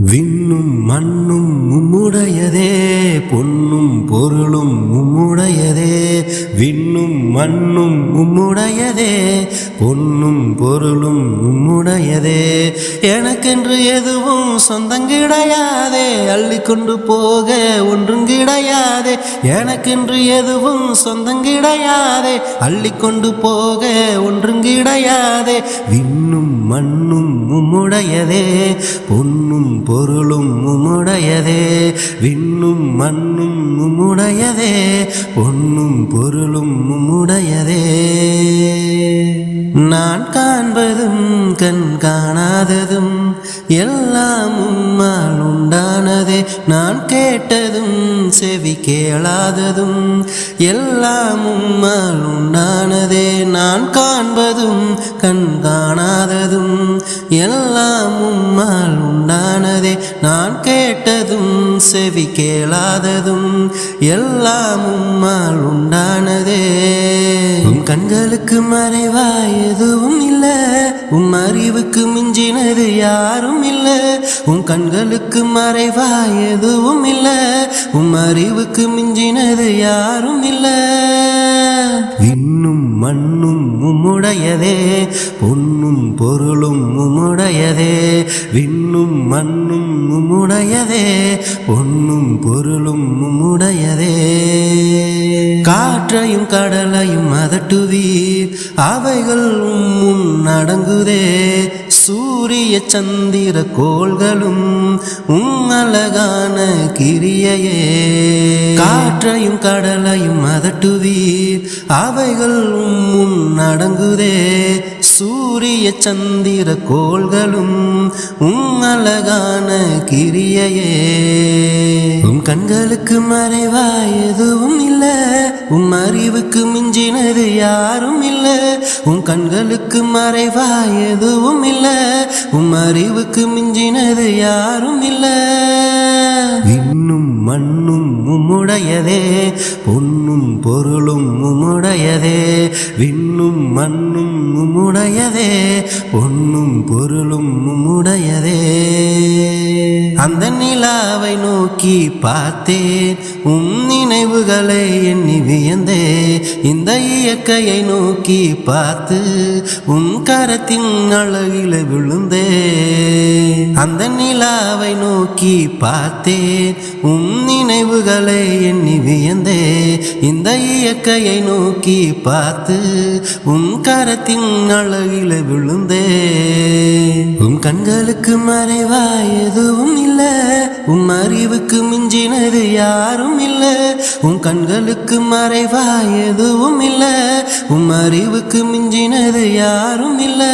விண்ணும் மண்ணும் உம்முடையதே பொன்னும் பொருளும் உம்முடையதே. விண்ணும் மண்ணும் உம்முடையதே பொன்னும் பொருளும் உம்முடையதே. எனக்கென்று எதுவும் சொந்தம் கிடையாதே அள்ளி கொண்டு போக ஒன்றும் கிடையாதே. எனக்கென்று எதுவும் சொந்தம் கிடையாதே அள்ளி கொண்டு போக ஒன்றும் கிடையாதே. விண்ணும் மண்ணும் உம்முடையதே பொன்னும் பொருளும் உம்முடையதே. விண்ணும் மண்ணும் உம்முடையதே பொன்னும் பொருளும் உம்முடையதே. நான் காண்பதும் கண் காணாததும் எல்லாம் உம்மால் உண்டானதே. நான் கேட்டதும் செவி கேளாததும் எல்லாம் உம்மால் உண்டானதே. நான் காண்பதும் கண் காணாததும் எல்லாம் உம்மால் உண்டானதே. நான் கேட்டதும் செவி கேளாததும் எல்லாம் உம்மால் உண்டானதே கண்களுக்கு மறைவா எதுவும் இல்ல. உன் அறிவுக்கு மிஞ்சினது யாரும் இல்ல. உன் கண்களுக்கு மறைவா எதுவும் இல்ல. உன் அறிவுக்கு மிஞ்சினது யாரும் இல்ல. விண்ணும் மண்ணும் உம்முடையதே. பொன்னும் பொருளும் உம்முடையதே. விண்ணும் மண்ணும் உம்முடையதே. பொன்னும் பொருளும் உம்முடையதே. காற்றையும் கடலையும் அதட்டுவீர் அவைகள் உன் அடங்குதே சூரிய சந்திர கோள்களும் உம் அழகான கிரியையே. காற்றையும் கடலையும் அதட்டுவீர். அவைகள் உன் அடங்குதே சூரிய சந்திர கோள்களும் உம் அழகான கிரியையே. உம் கண்களுக்கு மறைவாய் எதுவும் இல்ல. உம் அறிவுக்கு மிஞ்சினது யாரும் இல்ல. உன் கண்களுக்கு மறைவாய் எதுவும் இல்ல. உம் அறிவுக்கு மிஞ்சினது யாரும் இல்ல. இன்னும் மண்ணும் உம்முடையதே. பொன்னும் பொருளும் உம்முடையதே. விண்ணும் மண்ணும் உம்முடைய உடையதே பொன்னும் பொருளும் உடையதே அந்த நிலாவை நோக்கி பார்த்தேன் உம் நினைவுகளை எண்ணி வியந்தே இந்த இயற்கையை நோக்கி பார்த்து உன் கரத்தின் அழகில விழுந்தே அந்த நிலாவை நோக்கி பார்த்தேன் உம் நினைவுகளை எண்ணி வியந்தே இந்த இயற்கையை நோக்கி பார்த்து உன் கரத்தின் அழகில விழுந்தே. உன் கண்களுக்கு மறைவா எதுவும் இல்ல. உன் அறிவுக்கு மிஞ்சினது யாரும் இல்ல. உன் கண்களுக்கு மறைவா எதுவும் இல்ல. உன் அறிவுக்கு மிஞ்சினது யாரும் இல்ல.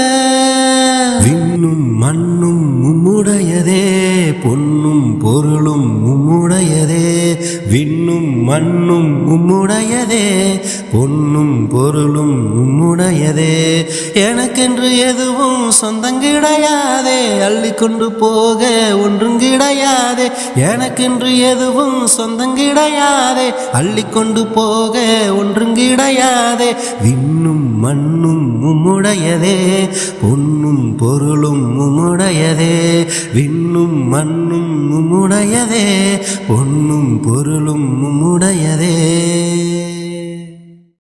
விண்ணும் மண்ணும் உம்முடையதே. பொன்னும் பொருளும் உம்முடையதே. விண்ணும் மண்ணும் உம்முடையதே. பொன்னும் பொருளும் உம்முடையதே. எனக்கென்று எதுவும் சொந்தம் கிடையாதே. அள்ளி கொண்டு போக ஒன்றும் கிடையாதே. எனக்கென்று எதுவும் சொந்தம் கிடையாதே. அள்ளி கொண்டு போக ஒன்றும் கிடையாதே. விண்ணும் மண்ணும் உம்முடையதே. பொன்னும் பொருளும் உம்முடையதே. விண்ணும் மண்ணும் உம்முடையதே. பொன்னும் பொருளும் உம்முடையதே.